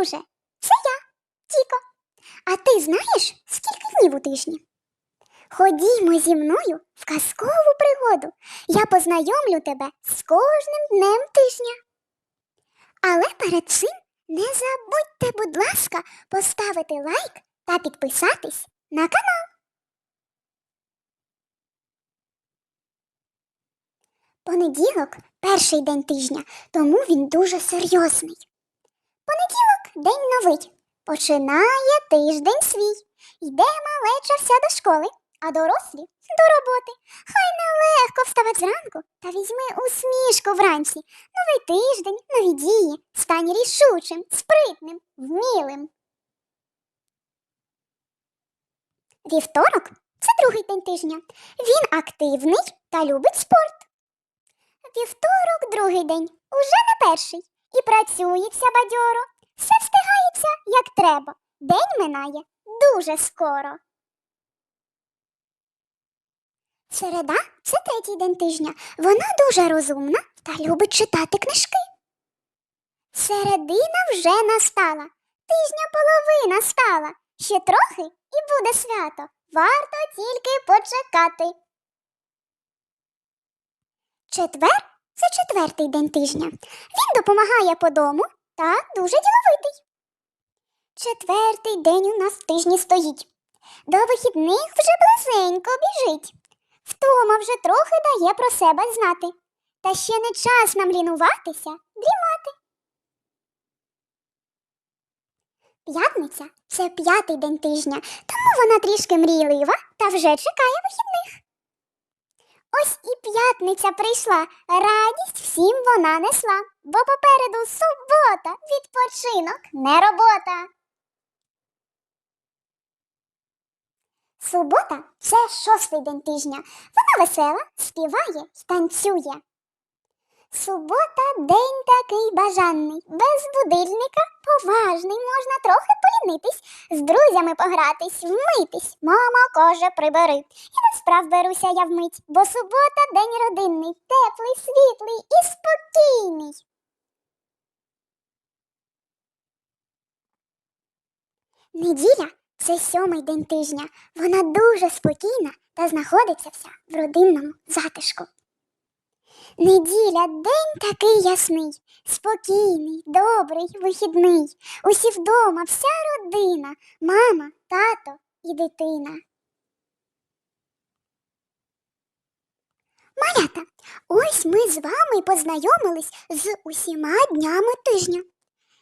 друже, це я, Тіко. А ти знаєш, скільки днів у тижні? Ходімо зі мною в казкову пригоду. Я познайомлю тебе з кожним днем тижня. Але перед цим не забудьте, будь ласка, поставити лайк та підписатись на канал. Понеділок перший день тижня, тому він дуже серйозний. День новий. Починає тиждень свій. Йде малеча вся до школи, а дорослі до роботи. Хай нелегко вставать зранку та візьми усмішку вранці. Новий тиждень, нові дії. Стань рішучим, спритним, вмілим. Вівторок це другий день тижня. Він активний та любить спорт. Вівторок другий день, уже не перший. І працюється бадьоро. Все як треба. День минає дуже скоро. Середа це третій день тижня. Вона дуже розумна та любить читати книжки. Середина вже настала. Тижня половина стала. Ще трохи і буде свято. Варто тільки почекати. Четвер це четвертий день тижня. Він допомагає по дому та дуже діловитий. Четвертий день у нас в тижні стоїть. До вихідних вже близенько біжить. Втома вже трохи дає про себе знати. Та ще не час нам лінуватися, дрімати. П'ятниця це п'ятий день тижня, тому вона трішки мрійлива та вже чекає вихідних. Ось і п'ятниця прийшла, радість всім вона несла, бо попереду субота, відпочинок, не робота. Субота це шостий день тижня. Вона весела, співає й танцює. Субота день такий бажаний, без будильника поважний, можна трохи полінитись, з друзями погратись, вмитись. Мама каже, прибери. І до справ беруся я вмить, бо субота день родинний, теплий, світлий і спокійний. Неділя це сьомий день тижня. Вона дуже спокійна та знаходиться вся в родинному затишку. Неділя день такий ясний, спокійний, добрий, вихідний. Усі вдома, вся родина, мама, тато і дитина. Малята, ось ми з вами познайомились з усіма днями тижня.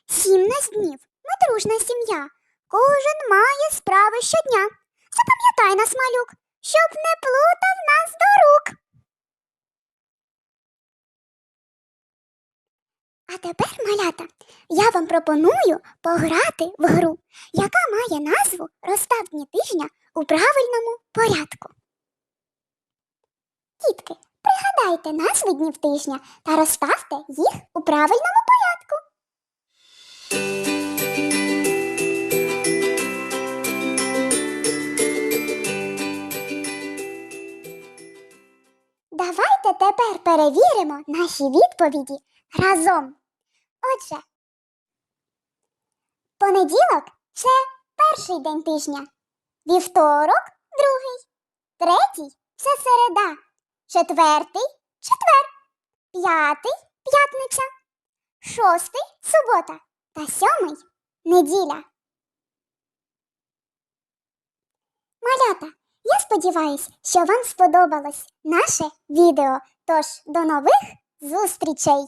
Сім нас днів, ми дружна сім'я. Кожен має справи щодня. Запам'ятай нас, малюк, щоб не плутав нас до рук. А тепер, малята, я вам пропоную пограти в гру, яка має назву Розстав дні тижня у правильному порядку. Дітки, пригадайте назви днів тижня та розставте їх у правильному Давайте тепер перевіримо наші відповіді разом. Отже, понеділок це перший день тижня, вівторок другий, третій це середа, четвертий четвер, п'ятий п'ятниця, шостий субота та сьомий неділя. Малята, я сподіваюся, що вам сподобалось наше відео. Тож до нових зустрічей!